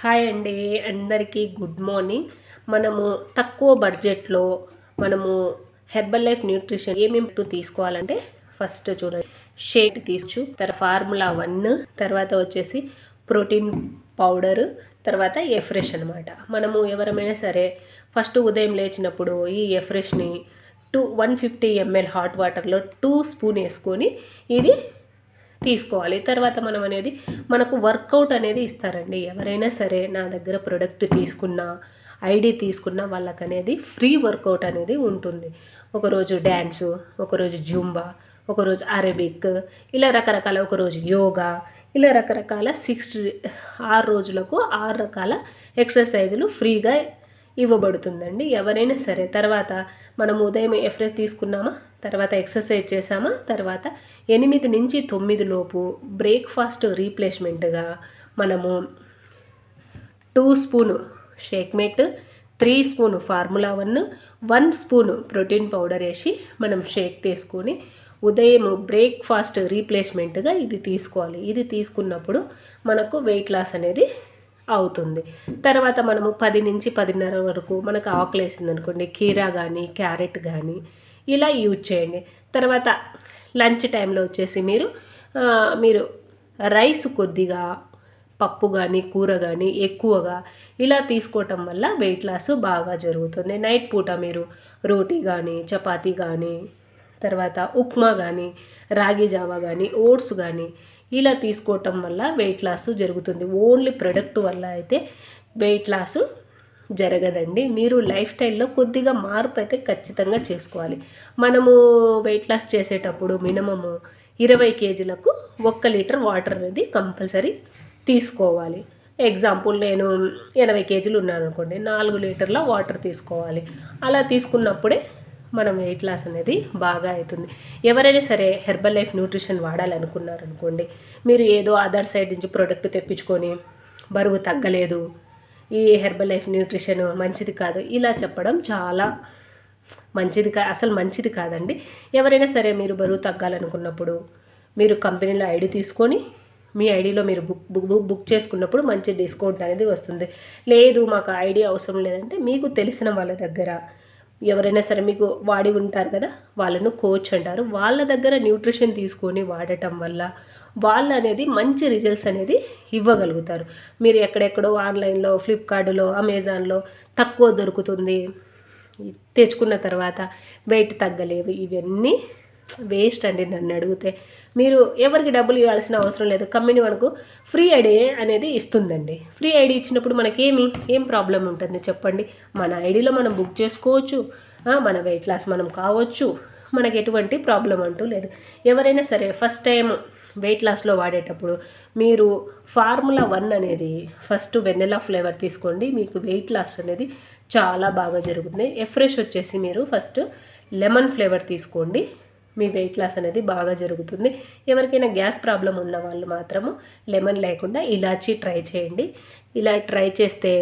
Hi అండి అందరికీ good morning. మనము తక్కువ బడ్జెట్లో మనము హెర్బల్ లైఫ్ న్యూట్రిషన్ ఏమేమి తీసుకోవాలంటే ఫస్ట్ చూడండి షేక్ తీసు తర్వాత ఫార్ములా వన్ తర్వాత వచ్చేసి ప్రోటీన్ పౌడరు తర్వాత ఎఫ్రెష్ అనమాట మనము ఎవరమైనా సరే ఫస్ట్ ఉదయం లేచినప్పుడు ఈ ఎఫ్రెష్ని two one fifty ML hot వాటర్లో టూ స్పూన్ వేసుకొని ఇది తీసుకోవాలి. తర్వాత మనం అనేది మనకు వర్కౌట్ అనేది ఇస్తారండి. ఎవరైనా సరే నా దగ్గర ప్రొడక్ట్ తీసుకున్న ఐడి తీసుకున్న వాళ్ళకి అనేది ఫ్రీ వర్కౌట్ అనేది ఉంటుంది. ఒకరోజు డ్యాన్సు ఒకరోజు జూంబా ఒకరోజు అరబిక్ ఇలా రకరకాల ఒకరోజు యోగా ఇలా రకరకాల సిక్స్ ఆరు రోజులకు ఆరు రకాల ఎక్సర్సైజులు ఫ్రీగా ఇవ్వబడుతుందండి. ఎవరైనా సరే తర్వాత మనం ఉదయం ఎఫ్రెస్ తీసుకున్నామా? తర్వాత ఎక్సర్సైజ్ చేసామా తర్వాత ఎనిమిది నుంచి తొమ్మిది లోపు బ్రేక్ఫాస్ట్ రీప్లేస్మెంట్గా మనము two spoon Shakemate three spoon formula one one spoon protein powder వేసి మనం షేక్ తీసుకొని ఉదయం బ్రేక్ఫాస్ట్ రీప్లేస్మెంట్గా ఇది తీసుకోవాలి. ఇది తీసుకున్నప్పుడు మనకు వెయిట్ లాస్ అనేది అవుతుంది. తర్వాత మనము పది నుంచి పదిన్నర వరకు మనకు ఆకులు వేసింది అనుకోండి కీరా కానీ క్యారెట్ కానీ ఇలా యూజ్ చేయండి. తర్వాత లంచ్ టైంలో వచ్చేసి మీరు మీరు రైస్ కొద్దిగా పప్పు కానీ కూర కానీ ఎక్కువగా ఇలా తీసుకోవటం వల్ల వెయిట్ లాస్ బాగా జరుగుతుంది. నైట్ పూట మీరు రోటీ కానీ చపాతీ కానీ తర్వాత ఉప్మా కానీ రాగి జావా కానీ ఓట్స్ కానీ ఇలా తీసుకోవటం వల్ల వెయిట్ లాస్ జరుగుతుంది. ఓన్లీ ప్రొడక్ట్ వల్ల అయితే వెయిట్ లాస్ జరగదండి. మీరు లైఫ్ స్టైల్లో కొద్దిగా మార్పు అయితే ఖచ్చితంగా చేసుకోవాలి. మనము వెయిట్ లాస్ చేసేటప్పుడు మినిమము ఇరవై కేజీలకు ఒక్క లీటర్ వాటర్ అనేది కంపల్సరీ తీసుకోవాలి. ఎగ్జాంపుల్ నేను ఎనభై కేజీలు ఉన్నాను అనుకోండి. నాలుగు లీటర్ల వాటర్ తీసుకోవాలి. అలా తీసుకున్నప్పుడే మనం వెయిట్ లాస్ అనేది బాగా అవుతుంది. ఎవరైనా సరే హెర్బల్ లైఫ్ న్యూట్రిషన్ వాడాలనుకున్నారనుకోండి మీరు ఏదో అదర్ సైడ్ నుంచి ప్రోడక్ట్ తెప్పించుకొని బరువు తగ్గలేదు ఈ హెర్బల్ లైఫ్ న్యూట్రిషన్ మంచిది కాదు ఇలా చెప్పడం చాలా మంచిది కా అసలు మంచిది కాదండి. ఎవరైనా సరే మీరు బరువు తగ్గాలనుకున్నప్పుడు మీరు కంపెనీలో ఐడి తీసుకొని మీ ఐడిలో మీరు బుక్ బుక్ బుక్ చేసుకున్నప్పుడు మంచి డిస్కౌంట్ అనేది వస్తుంది. లేదు మాకు ఐడి అవసరం లేదంటే మీకు తెలిసిన వాళ్ళ దగ్గర ఎవరైనా సరే మీకు వాడి ఉంటారు కదా వాళ్ళను కోచ్ అంటారు. వాళ్ళ దగ్గర న్యూట్రిషన్ తీసుకొని వాడటం వల్ల వాళ్ళు అనేది మంచి రిజల్ట్స్ అనేది ఇవ్వగలుగుతారు. మీరు ఎక్కడెక్కడో ఆన్లైన్లో ఫ్లిప్కార్ట్లో అమెజాన్లో తక్కువ దొరుకుతుంది. తెచ్చుకున్న తర్వాత వెయిట్ తగ్గలేవు. ఇవన్నీ వేస్ట్ అండి నన్ను అడిగితే. మీరు ఎవరికి డబ్బులు ఇవ్వాల్సిన అవసరం లేదు. కంపెనీ మనకు ఫ్రీ ఐడి అనేది ఇస్తుందండి. ఫ్రీ ఐడి ఇచ్చినప్పుడు మనకేమి? ఏం ప్రాబ్లం ఉంటుంది చెప్పండి? మన ఐడిలో మనం బుక్ చేసుకోవచ్చు. మన వెయిట్ లాస్ మనం కావచ్చు. మనకు ఎటువంటి ప్రాబ్లం అంటూ లేదు. ఎవరైనా సరే ఫస్ట్ టైం వెయిట్ లాస్లో వాడేటప్పుడు మీరు ఫార్ములా వన్ అనేది ఫస్ట్ వెన్నెలా ఫ్లేవర్ తీసుకోండి. మీకు వెయిట్ లాస్ అనేది చాలా బాగా జరుగుతుంది. ఎఫ్రెష్ వచ్చేసి మీరు ఫస్ట్ లెమన్ ఫ్లేవర్ తీసుకోండి. మీ వెయిట్ లాస్ అనేది బాగా జరుగుతుంది. ఎవరికైనా గ్యాస్ ప్రాబ్లం ఉన్న వాళ్ళు మాత్రము లెమన్ లేకుండా ఇలాచీ ట్రై చేయండి. ఇలా ట్రై చేస్తే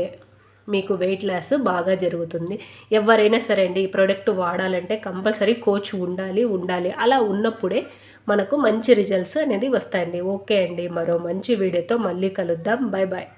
మీకు వెయిట్ లాస్ బాగా జరుగుతుంది. ఎవరైనా సరే అండి ఈ ప్రోడక్ట్ వాడాలంటే కంపల్సరీ కోచ్ ఉండాలి ఉండాలి. అలా ఉన్నప్పుడే మనకు మంచి రిజల్ట్స్ అనేది వస్తాయండి. ఓకే అండి మరో మంచి వీడియోతో మళ్ళీ కలుద్దాం. Bye bye